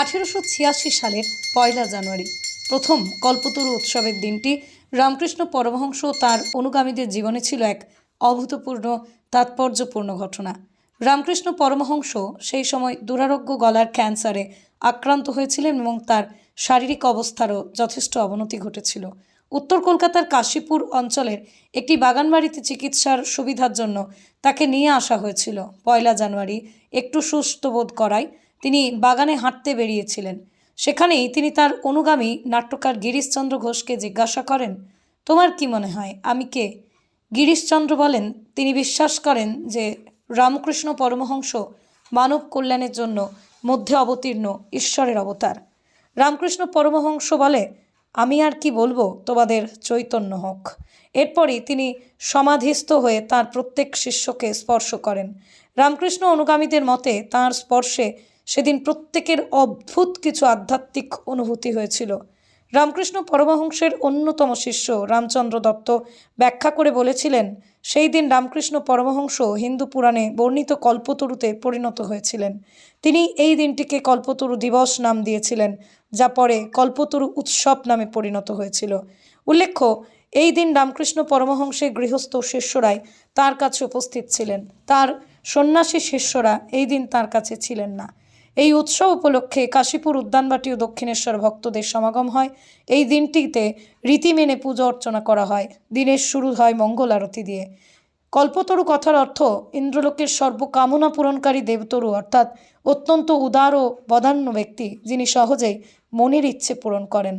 আঠেরোশো ছিয়াশি সালের পয়লা জানুয়ারি। প্রথম কল্পতরু উৎসবের দিনটি রামকৃষ্ণ পরমহংস তার অনুগামীদের জীবনে ছিল এক অভূতপূর্ণ, তাৎপর্যপূর্ণ ঘটনা। রামকৃষ্ণ পরমহংস সেই সময় দুরারোগ্য গলার ক্যান্সারে আক্রান্ত হয়েছিলেন এবং তার শারীরিক অবস্থারও যথেষ্ট অবনতি ঘটেছিল। উত্তর কলকাতার কাশীপুর অঞ্চলের একটি বাগানবাড়িতে চিকিৎসার সুবিধার জন্য তাকে নিয়ে আসা হয়েছিল। পয়লা জানুয়ারি একটু সুস্থ বোধ করায় তিনি বাগানে হাঁটতে বেরিয়েছিলেন। সেখানেই তিনি তার অনুগামী নাট্যকার গিরিশচন্দ্র ঘোষকে জিজ্ঞাসা করেন, তোমার কি মনে হয়, আমি কে? গিরিশচন্দ্র বলেন, তিনি বিশ্বাস করেন যে রামকৃষ্ণ পরমহংস মানব কল্যাণের জন্য মধ্যে অবতীর্ণ ঈশ্বরের অবতার। রামকৃষ্ণ পরমহংস বলে, আমি আর কি বলব, তোমাদের চৈতন্য হোক। এরপরই তিনি সমাধিস্থ হয়ে তার প্রত্যেক শিষ্যকে স্পর্শ করেন। রামকৃষ্ণ অনুগামীদের মতে তার স্পর্শে সেদিন প্রত্যেকের অদ্ভুত কিছু আধ্যাত্মিক অনুভূতি হয়েছিল। রামকৃষ্ণ পরমহংসের অন্যতম শিষ্য রামচন্দ্র দত্ত ব্যাখ্যা করে বলেছিলেন, সেই দিন রামকৃষ্ণ পরমহংস হিন্দু পুরাণে বর্ণিত কল্পতরুতে পরিণত হয়েছিলেন। তিনি এই দিনটিকে কল্পতরু দিবস নাম দিয়েছিলেন, যা পরে কল্পতরু উৎসব নামে পরিণত হয়েছিল। উল্লেখ্য, এই দিন রামকৃষ্ণ পরমহংসের গৃহস্থ শিষ্যরাই তার কাছে উপস্থিত ছিলেন। তার সন্ন্যাসী শিষ্যরা এই দিন তার কাছে ছিলেন না। এই উৎসব উপলক্ষে কাশীপুর উদ্যানবাটি ও দক্ষিণেশ্বর ভক্তদের সমাগম হয়। এই দিনটিতে রীতি মেনে পুজো অর্চনা করা হয়। দিনের শুরু হয় মঙ্গল আরতি দিয়ে। কল্পতরু কথার অর্থ, ইন্দ্রলোকের সর্বকামনা পূরণকারী দেবতরু, অর্থাৎ অত্যন্ত উদার ও বদান্য ব্যক্তি, যিনি সহজেই মনের ইচ্ছে পূরণ করেন।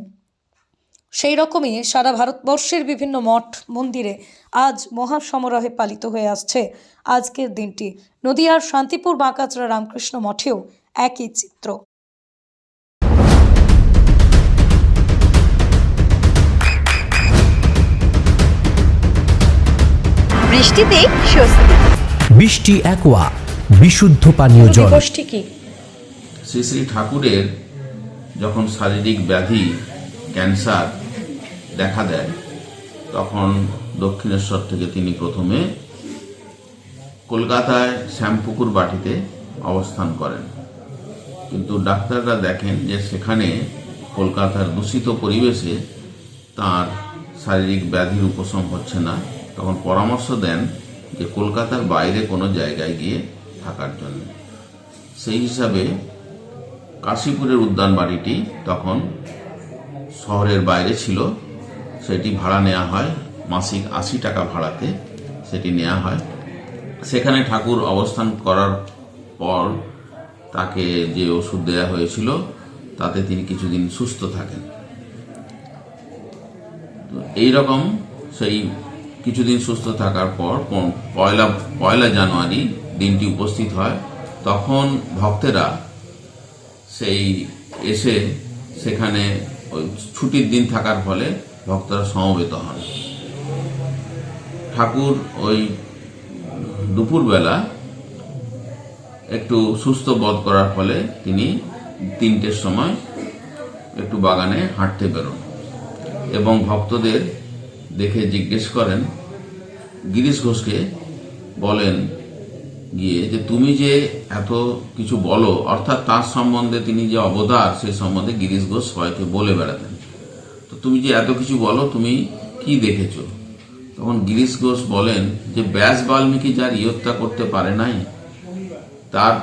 সেই রকমই সারা ভারতবর্ষের বিভিন্ন মঠ, মন্দিরে আজ মহাসমারোহে পালিত হয়ে আসছে আজকের দিনটি। নদিয়ার শান্তিপুর বাঁকাচড়া রামকৃষ্ণ মঠেও একই চিত্র। বৃষ্টিতে স্বস্তি। বৃষ্টি অ্যাকোয়া বিশুদ্ধ পানীয় জল। দিবসটি কি? শ্রী শ্রী ঠাকুরের যখন শারীরিক ব্যাধি ক্যান্সার দেখা দেয় তখন দক্ষিণেশ্বর থেকে তিনি প্রথমে কলকাতায় শ্যামপুকুর বাটিতে অবস্থান করেন। কিন্তু ডাক্তাররা দেখেন যে সেখানে কলকাতার দূষিত পরিবেশে তার শারীরিক ব্যাধির উপশম হচ্ছে না। তখন পরামর্শ দেন যে কলকাতার বাইরে কোনো জায়গায় গিয়ে থাকার জন্য। সেই হিসাবে কাশীপুরের উদ্যান বাড়িটি তখন শহরের বাইরে ছিল। সেটি ভাড়া নেওয়া হয়। মাসিক আশি টাকা ভাড়াতে সেটি নেওয়া হয়। সেখানে ঠাকুর অবস্থান করার পর তাকে যে ওষুধ দেওয়া হয়েছিল, তাতে তিনি কিছুদিন সুস্থ থাকেন। তো এই রকম সেই কিছুদিন সুস্থ থাকার পর পয়লা পয়লা জানুয়ারি দিনটি উপস্থিত হয়। তখন ভক্তেরা সেই এসে সেখানে ওই ছুটির দিন থাকার ফলে ভক্তরা সমবেত হন। ঠাকুর ওই দুপুরবেলা একটু সুস্থ বোধ করার ফলে তিনি তিনটের সময় একটু বাগানে হাঁটতে বেরোন। এবং ভক্তদের দেখে জিজ্ঞেস করেন, গিরিশ ঘোষকে বলেন গিয়ে যে, তুমি যে এত কিছু বলো, অর্থাৎ তার সম্বন্ধে তিনি যে অবতার সেই সম্বন্ধে গিরিশ ঘোষ সবাইকে বলে বেড়াতেন। তো তুমি যে এত কিছু বলো, তুমি কি দেখেছ? তখন গিরিশ ঘোষ বলেন যে, ব্যাস বাল্মীকি যার ইয়ত্তা করতে পারে নাই তার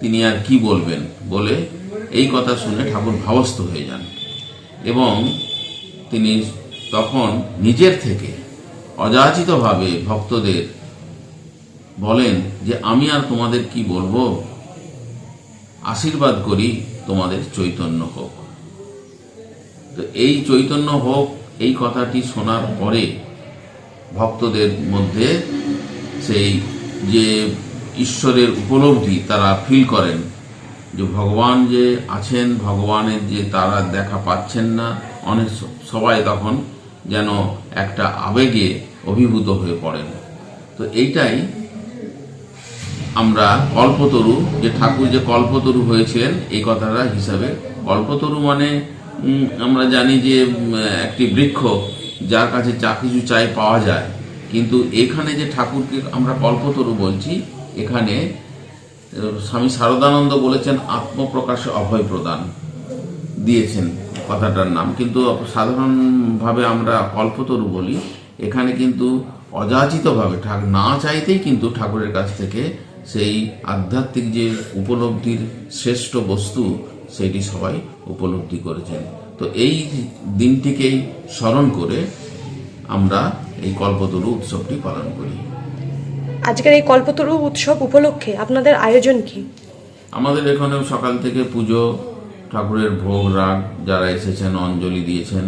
তিনি আর কি বলবেন? বলে এই কথা শুনে ঠাকুর ভাবস্থ হয়ে যান। এবং তিনি তখন নিজের থেকে অযাচিতভাবে ভক্তদের বলেন যে, আমি আর তোমাদের কি বলব? আশীর্বাদ করি তোমাদের চৈতন্য হোক। তো এই চৈতন্য হোক, এই কথাটি শোনার পরে ভক্তদের মধ্যে সেই যে ঈশ্বরের উপলব্ধি তারা ফিল করেন যে ভগবান যে আছেন, ভগবানের যে তারা দেখা পাচ্ছেন না, অনেক সবাই তখন যেন একটা আবেগে অভিভূত হয়ে পড়েন। তো এইটাই আমরা কল্পতরু, যে ঠাকুর যে কল্পতরু হয়েছিলেন এই কথাটা হিসাবে, কল্পতরু মানে আমরা জানি যে একটি বৃক্ষ যার কাছে যা কিছু চাই পাওয়া যায়, কিন্তু এখানে যে ঠাকুরকে আমরা কল্পতরু বলছি এখানে স্বামী শারদানন্দ বলেছেন, আত্মপ্রকাশে অভয় প্রদান দিয়েছেন কথাটার নাম। কিন্তু সাধারণভাবে আমরা কল্পতরু বলি, এখানে কিন্তু অযাচিতভাবে, ঠাক, না চাইতেই কিন্তু ঠাকুরের কাছ থেকে সেই আধ্যাত্মিক যে উপলব্ধির শ্রেষ্ঠ বস্তু সেটি সবাই উপলব্ধি করেছেন। তো এই দিনটিকেই স্মরণ করে আমরা এই কল্পতরু উৎসবটি পালন করি। আজকের এই কল্পতরু উৎসব উপলক্ষে আপনাদের আয়োজন কি? আমাদের এখানে সকাল থেকে পুজো, ঠাকুরের ভোগ, রাগ যারা এসেছেন, অঞ্জলি দিয়েছেন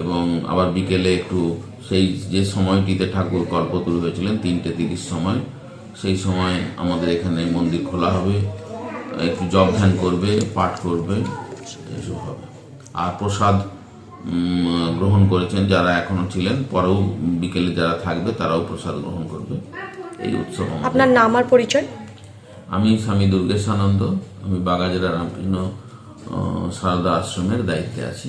এবং আবার বিকেলে একটু সেই যে সময়টিতে ঠাকুর কল্পতরু হয়েছিলেন, তিনটে তিরিশ সময়, সেই সময় আমাদের এখানে মন্দির খোলা হবে, একটু জপ ধ্যান করবে, পাঠ করবে, এসব হবে। আর প্রসাদ গ্রহণ করেছেন যারা এখনও ছিলেন, পরেও বিকেলে যারা থাকবে তারাও প্রসাদ গ্রহণ করবে। এই উৎসব আপনার নাম আর পরিচয়? আমি স্বামী দুর্গেশানন্দ আমি বাগাজেরা রামকৃষ্ণ সারদা আশ্রমের দায়িত্বে আছি।